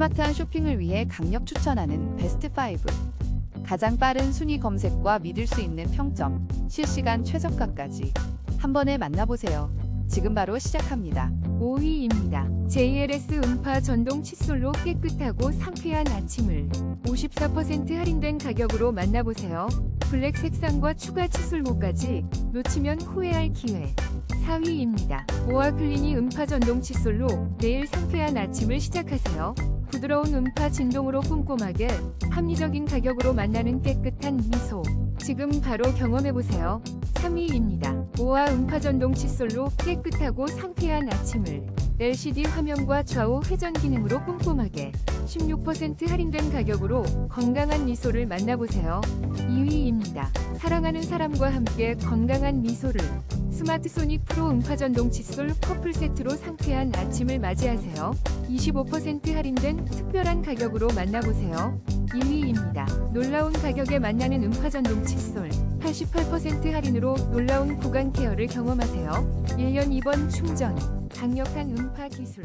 스마트한 쇼핑을 위해 강력 추천하는 베스트 5. 가장 빠른 순위 검색과 믿을 수 있는 평점, 실시간 최저가까지 한 번에 만나보세요. 지금 바로 시작합니다. 5위입니다. JLS 음파 전동 칫솔로 깨끗하고 상쾌한 아침을 54% 할인된 가격으로 만나보세요. 블랙 색상과 추가 칫솔모까지 놓치면 후회할 기회. 4위입니다. 오아 클리니 음파 전동 칫솔로 내일 상쾌한 아침을 시작하세요. 부드러운 음파 진동으로 꼼꼼하게 합리적인 가격으로 만나는 깨끗한 미소. 지금 바로 경험해보세요. 3위입니다. 오아 음파 전동 칫솔로 깨끗하고 상쾌한 아침을 LCD 화면과 좌우 회전 기능으로 꼼꼼하게 16% 할인된 가격으로 건강한 미소를 만나보세요. 2위입니다. 사랑하는 사람과 함께 건강한 미소를 스마트 소닉 프로 음파 전동 칫솔 커플 세트로 상쾌한 아침을 맞이하세요. 25% 할인된 특별한 가격으로 만나보세요. 2위입니다. 놀라운 가격에 만나는 음파 전동 칫솔 88% 할인으로 놀라운 구강 케어를 경험하세요. 1년 2번 충전 강력한 음파 기술